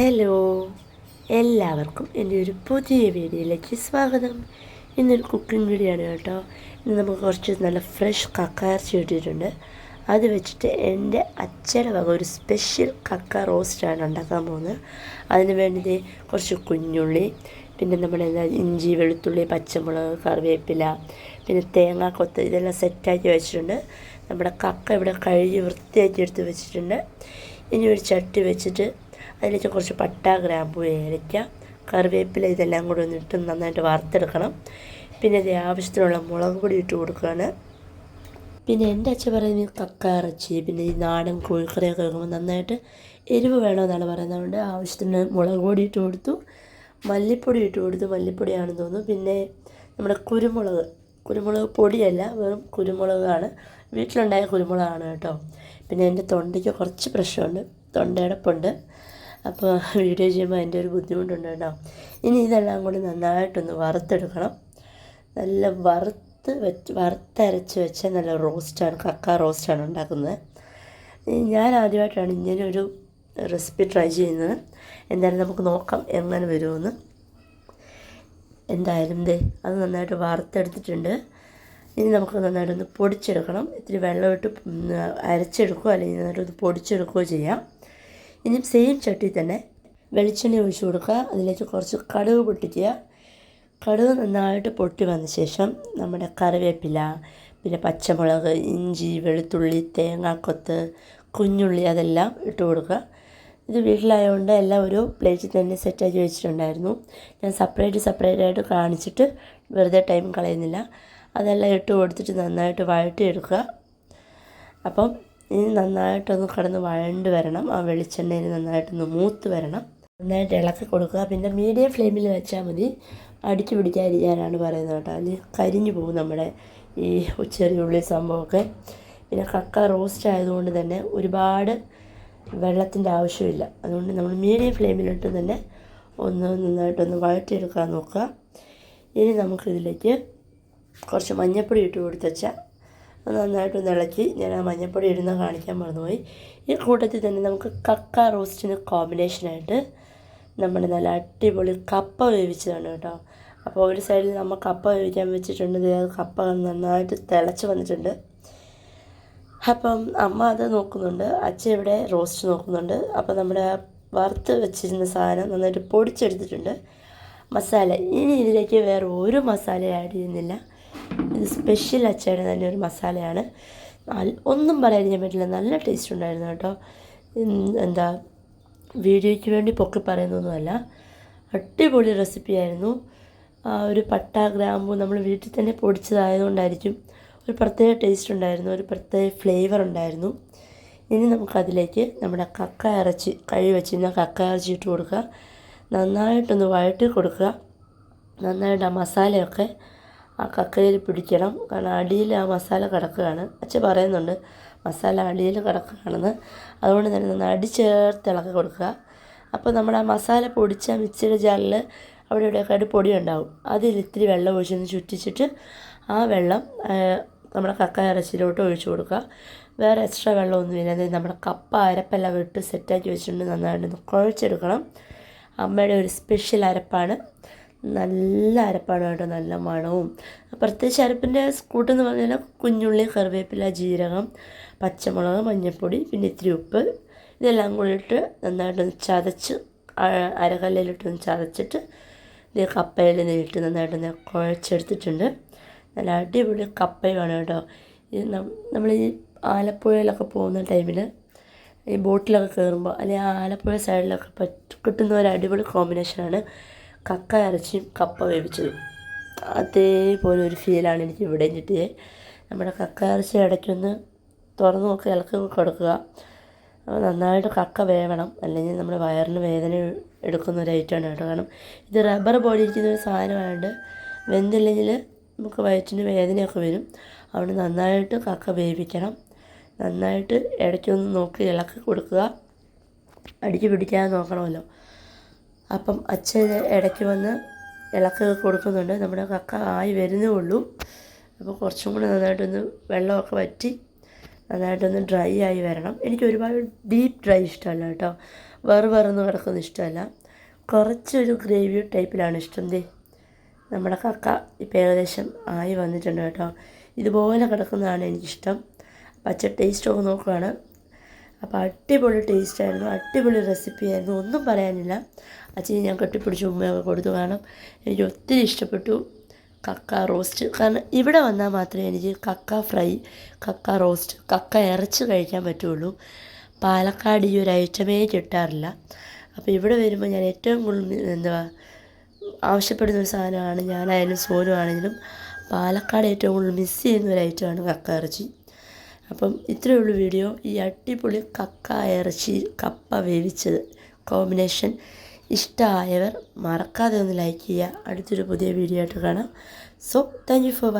Hello എല്ലാവർക്കും എന്റെ ഒരു പുതിയ വീഡിയോയിലേക്ക് സ്വാഗതം. ഇന്നൊരു കുക്കിംഗ് വീഡിയോ ആണ് കേട്ടോ. ഇന്ന് നമുക്ക് കുറച്ച് നല്ല ഫ്രഷ് കക്കയിറച്ചി കിട്ടിയിട്ടുണ്ട്. അത് വെച്ചിട്ട് എന്റെ അച്ഛന്റെ വക ഒരു സ്പെഷ്യൽ കക്ക റോസ്റ്റാണ് ഉണ്ടാക്കാൻ പോകുന്നത്. അതിന് വേണ്ടി കുറച്ച് കുഞ്ഞുള്ളി പിന്നെ നമ്മുടെ ഇഞ്ചി വെളുത്തുള്ളി പച്ചമുളക് കറിവേപ്പില പിന്നെ തേങ്ങ കൊത്ത് ഇതെല്ലാം സെറ്റാക്കി വെച്ചിട്ടുണ്ട്. നമ്മുടെ കക്ക ഇവിടെ കഴുകി വൃത്തിയാക്കി എടുത്ത് വെച്ചിട്ടുണ്ട്. ഇനി ഒരു ചട്ടി വെച്ചിട്ട് അതിലേക്ക് കുറച്ച് പട്ട ഗ്രാമ്പു ഏലയ്ക്ക കറിവേപ്പില ഇതെല്ലാം കൂടി ഒന്നിട്ട് നന്നായിട്ട് വറുത്തെടുക്കണം. പിന്നെ ഇത് ആവശ്യത്തിനുള്ള മുളക് പൊടി ഇട്ട് കൊടുക്കുകയാണ്. പിന്നെ എന്റെ അച്ഛൻ പറയുന്നത് കക്ക ഇറച്ചി പിന്നെ ഈ നാടൻ കോഴിക്കറിയൊക്കെ വെക്കുമ്പോൾ നന്നായിട്ട് എരിവ് വേണമെന്നാണ് പറയുന്നത്. അതുകൊണ്ട് ആവശ്യത്തിന് മുളക് പൊടി ഇട്ട് കൊടുത്തു. മല്ലിപ്പൊടി ഇട്ട് കൊടുത്തു. മല്ലിപ്പൊടിയാണെന്ന് തോന്നുന്നു. പിന്നെ നമ്മുടെ കുരുമുളക്. കുരുമുളക് പൊടിയല്ല വെറും കുരുമുളകാണ്. വീട്ടിലുണ്ടായ കുരുമുളകാണ് കേട്ടോ. പിന്നെ എന്റെ തൊണ്ടയ്ക്ക് കുറച്ച് പ്രശ്നമുണ്ട്. തൊണ്ടയടപ്പുണ്ട്. അപ്പോൾ വീഡിയോ ചെയ്യുമ്പോൾ അതിന്റെ ഒരു ബുദ്ധിമുട്ടുണ്ട് കേട്ടോ ഇനി ഇതെല്ലാം കൂടി നന്നായിട്ടൊന്ന് വറുത്തെടുക്കണം. നല്ല വറുത്ത് വെച്ച് വറുത്തരച്ച് വെച്ച നല്ല റോസ്റ്റാണ് കക്ക റോസ്റ്റാണ് ഉണ്ടാക്കുന്നത്. ഞാൻ ആദ്യമായിട്ടാണ് ഒരു റെസിപ്പി ട്രൈ ചെയ്യുന്നത്. എന്തായാലും നമുക്ക് നോക്കാം എങ്ങനെ വരുമെന്ന്. എന്തായാലും ദേ അത് നന്നായിട്ട് വറുത്തെടുത്തിട്ടുണ്ട്. ഇനി നമുക്ക് നന്നായിട്ടൊന്ന് പൊടിച്ചെടുക്കണം. ഇത്തിരി വെള്ളമിട്ട് അരച്ചെടുക്കുകയോ അല്ലെങ്കിൽ നന്നായിട്ടൊന്ന് പൊടിച്ചെടുക്കുകയോ ചെയ്യാം. ഇനി സെയിം ചട്ടി തന്നെ വെളിച്ചെണ്ണ ഒഴിച്ചു കൊടുക്കുക. അതിലേക്ക് കുറച്ച് കടുക് പൊട്ടിക്കുക. കടുക് നന്നായിട്ട് പൊട്ടി വന്ന ശേഷം നമ്മുടെ കറിവേപ്പില പിന്നെ പച്ചമുളക് ഇഞ്ചി വെളുത്തുള്ളി തേങ്ങാക്കൊത്ത് കുഞ്ഞുള്ളി അതെല്ലാം ഇട്ട് കൊടുക്കുക. ഇത് വീട്ടിലായതുകൊണ്ട് എല്ലാം ഒരു പ്ലേറ്റിൽ തന്നെ സെറ്റാക്കി വെച്ചിട്ടുണ്ടായിരുന്നു. ഞാൻ സെപ്പറേറ്റ് സെപ്പറേറ്റ് ആയിട്ട് കാണിച്ചിട്ട് വെറുതെ ടൈം കളയുന്നില്ല. അതെല്ലാം ഇട്ട് കൊടുത്തിട്ട് നന്നായിട്ട് വഴട്ടിയെടുക്കുക അപ്പം ഇനി നന്നായിട്ടൊന്ന് കിടന്ന് വഴണ്ട് വരണം. ആ വെളിച്ചെണ്ണയിൽ നന്നായിട്ടൊന്ന് മൂത്ത് വരണം. നന്നായിട്ട് ഇളക്കി കൊടുക്കുക. പിന്നെ മീഡിയം ഫ്ലെയിമിൽ വെച്ചാൽ മതി. അടിച്ചു പിടിക്കാതിരിക്കാനാണ് പറയുന്നത് കേട്ടോ. അല്ലെങ്കിൽ കരിഞ്ഞു പോകും നമ്മുടെ ഈ ചെറിയ ഉള്ളി സംഭവമൊക്കെ. പിന്നെ കക്ക റോസ്റ്റ് ആയതുകൊണ്ട് തന്നെ ഒരുപാട് വെള്ളത്തിന്റെ ആവശ്യമില്ല. അതുകൊണ്ട് നമ്മൾ മീഡിയം ഫ്ലെയിമിലിട്ട് തന്നെ ഒന്ന് നന്നായിട്ടൊന്ന് വഴറ്റിയെടുക്കാൻ നോക്കുക. ഇനി നമുക്കിതിലേക്ക് കുറച്ച് മഞ്ഞപ്പൊടി ഇട്ട് കൊടുത്തുവച്ചാൽ അത് നന്നായിട്ടൊന്ന് ഇളക്കി ഞാൻ ആ മഞ്ഞൾപ്പൊടി ഇടുന്ന കാണിക്കാൻ മറന്നുപോയി. ഈ കൂട്ടത്തിൽ തന്നെ നമുക്ക് കക്ക റോസ്റ്റിന് കോമ്പിനേഷനായിട്ട് നമ്മൾ നല്ല അടിപൊളി കപ്പ വേവിച്ചതാണ് കേട്ടോ. അപ്പോൾ ഒരു സൈഡിൽ നമ്മൾ കപ്പ വേവിക്കാൻ വെച്ചിട്ടുണ്ട്. കപ്പ നന്നായിട്ട് തിളച്ച് വന്നിട്ടുണ്ട്. അപ്പം അമ്മ അത് നോക്കുന്നുണ്ട്. അച്ഛൻ ഇവിടെ റോസ്റ്റ് നോക്കുന്നുണ്ട്. അപ്പോൾ നമ്മുടെ വറുത്ത് വെച്ചിരുന്ന സാധനം നന്നായിട്ട് പൊടിച്ചെടുത്തിട്ടുണ്ട്. മസാല. ഇനി ഇതിലേക്ക് വേറെ ഒരു മസാല ആഡ് ചെയ്യുന്നില്ല. ഇത് സ്പെഷ്യൽ അച്ചയുടെ തന്നെ ഒരു മസാലയാണ്. ഒന്നും പറയാതിരിക്കാൻ പറ്റില്ല. നല്ല ടേസ്റ്റ് ഉണ്ടായിരുന്നു കേട്ടോ. എന്താ വീഡിയോയ്ക്ക് വേണ്ടി പൊക്കി പറയുന്നൊന്നുമല്ല അടിപൊളി റെസിപ്പിയായിരുന്നു ഒരു പട്ട ഗ്രാമ്പു നമ്മൾ വീട്ടിൽ തന്നെ പൊടിച്ചതായതുകൊണ്ടായിരിക്കും ഒരു പ്രത്യേക ടേസ്റ്റ് ഉണ്ടായിരുന്നു. ഒരു പ്രത്യേക ഫ്ലേവർ ഉണ്ടായിരുന്നു. ഇനി നമുക്കതിലേക്ക് നമ്മുടെ കക്ക ഇറച്ചി കഴി വെച്ചിരുന്ന കക്ക ഇറച്ചി ഇട്ട് കൊടുക്കുക. നന്നായിട്ടൊന്ന് വഴറ്റി കൊടുക്കുക. നന്നായിട്ട് ആ മസാലയൊക്കെ ആ കക്കയിൽ പിടിക്കണം. കാരണം അടിയിൽ ആ മസാല കിടക്കുകയാണ്. അച്ഛൻ പറയുന്നുണ്ട് മസാല അടിയിൽ കിടക്കുകയാണെന്ന്. അതുകൊണ്ട് തന്നെ നന്നായി അടി ചേർത്ത് ഇളക്കി കൊടുക്കുക. അപ്പോൾ നമ്മുടെ ആ മസാല പൊടിച്ച മിക്സിയുടെ ജാറിൽ അവിടെ ഇവിടെയൊക്കെ ആയിട്ട് പൊടി ഉണ്ടാവും. അതിൽ ഇത്തിരി വെള്ളം ഒഴിച്ചൊന്ന് ചുറ്റിച്ചിട്ട് ആ വെള്ളം നമ്മുടെ കക്ക ഇറച്ചിയിലോട്ട് ഒഴിച്ചു കൊടുക്കുക. വേറെ എക്സ്ട്രാ വെള്ളമൊന്നുമില്ല. അതായത് നമ്മുടെ കപ്പ അരപ്പെല്ലാം ഇട്ട് സെറ്റാക്കി വെച്ചിട്ടുണ്ട്. നന്നായിട്ട് കുഴച്ചെടുക്കണം. അമ്മയുടെ ഒരു സ്പെഷ്യൽ അരപ്പാണ്. നല്ല അരപ്പാണ് കേട്ടോ നല്ല മണവും. പ്രത്യേകിച്ച് അരപ്പിന്റെ കൂട്ടെന്ന് പറഞ്ഞാൽ കുഞ്ഞുള്ളി കറിവേപ്പില ജീരകം പച്ചമുളക് മഞ്ഞൾപ്പൊടി പിന്നെ ഇത്തിരി ഉപ്പ്. ഇതെല്ലാം കൂടി ഇട്ട് നന്നായിട്ടൊന്ന് ചതച്ച് അരകല്ലിലിട്ടൊന്ന് ചതച്ചിട്ട് ഇത് കപ്പയിൽ നീട്ട് നന്നായിട്ടൊന്ന് കുഴച്ചെടുത്തിട്ടുണ്ട്. നല്ല അടിപൊളി കപ്പയുമാണ് കേട്ടോ. ഇത് നമ്മൾ ഈ ആലപ്പുഴയിലൊക്കെ പോകുന്ന ടൈമിൽ ഈ ബോട്ടിലൊക്കെ കയറുമ്പോൾ അല്ലെങ്കിൽ ആലപ്പുഴ സൈഡിലൊക്കെ പറ്റ കിട്ടുന്ന ഒരു അടിപൊളി കോമ്പിനേഷനാണ് കക്ക ഇറച്ചിയും കപ്പ വേവിച്ചതും. അതേപോലെ ഒരു ഫീലാണ് എനിക്ക് ഇവിടെ കിട്ടിയത് നമ്മുടെ കക്ക ഇറച്ചി ഇടയ്ക്കൊന്ന് തുറന്ന് നോക്കി ഇളക്കി കൊടുക്കുക. നന്നായിട്ട് കക്ക വേവണം. അല്ലെങ്കിൽ നമ്മുടെ വയറിന് വേദന എടുക്കുന്ന ഒരു ഐറ്റമാണ് കേട്ടോ. കാരണം ഇത് റബ്ബർ ബോഡി ഇരിക്കുന്ന ഒരു സാധനമായതുകൊണ്ട് വെന്തില്ലെങ്കിൽ നമുക്ക് വയറ്റിന് വേദനയൊക്കെ വരും. അതുകൊണ്ട് നന്നായിട്ട് കക്ക വേവിക്കണം. നന്നായിട്ട് ഇടയ്ക്കൊന്ന് നോക്കി ഇളക്കി കൊടുക്കുക. അടിച്ച് പിടിക്കാതെ നോക്കണമല്ലോ. അപ്പം അച്ഛൻ ഇടയ്ക്ക് വന്ന് ഇളക്ക് കൊടുക്കുന്നുണ്ട്. നമ്മുടെ കക്ക ആയി വരുന്നേ ഉള്ളൂ. അപ്പോൾ കുറച്ചും കൂടി നന്നായിട്ടൊന്ന് വെള്ളമൊക്കെ വറ്റി നന്നായിട്ടൊന്ന് ഡ്രൈ ആയി വരണം. എനിക്ക് ഒരുപാട് ഡീപ്പ് ഡ്രൈ ഇഷ്ടമല്ല കേട്ടോ. വെറു വെറുന്ന് കിടക്കുന്ന ഇഷ്ടമല്ല. കുറച്ചൊരു ഗ്രേവി ടൈപ്പിലാണ് ഇഷ്ടം ദേ. നമ്മുടെ കക്ക ഇപ്പം ഏകദേശം ആയി വന്നിട്ടുണ്ട് കേട്ടോ. ഇതുപോലെ കിടക്കുന്നതാണ് എനിക്കിഷ്ടം. പച്ച ടേസ്റ്റൊക്കെ നോക്കുകയാണ് അപ്പോൾ അടിപൊളി ടേസ്റ്റായിരുന്നു അടിപൊളി റെസിപ്പി ആയിരുന്നു ഒന്നും പറയാനില്ല. അച്ഛന് ഞാൻ കെട്ടിപ്പിടിച്ച് ഉമ്മയൊക്കെ കൊടുത്തു കാരണം എനിക്ക് ഒത്തിരി ഇഷ്ടപ്പെട്ടു കക്ക റോസ്റ്റ് കാരണം ഇവിടെ വന്നാൽ മാത്രമേ എനിക്ക് കക്ക ഫ്രൈ കക്ക റോസ്റ്റ് കക്ക ഇറച്ചി കഴിക്കാൻ പറ്റുള്ളൂ. പാലക്കാട് ഈ ഒരു ഐറ്റമേ കിട്ടാറില്ല. അപ്പോൾ ഇവിടെ വരുമ്പോൾ ഞാൻ ഏറ്റവും കൂടുതൽ എന്താ ആവശ്യപ്പെടുന്ന ഒരു സാധനമാണ് ഞാനായാലും സോനു ആണെങ്കിലും പാലക്കാട് ഏറ്റവും കൂടുതൽ മിസ് ചെയ്യുന്ന ഒരു ഐറ്റമാണ് കക്ക ഇറച്ചി. അപ്പം ഇത്രയേ ഉള്ളൂ വീഡിയോ. ഈ അടിപൊളി കക്ക ഇറച്ചി കപ്പ വേവിച്ചത് കോമ്പിനേഷൻ ഇഷ്ടമായവർ മറക്കാതെ ഒന്ന് ലൈക്ക് ചെയ്യുക. അടുത്തൊരു പുതിയ വീഡിയോ ആയിട്ട് കാണാം. So thank you for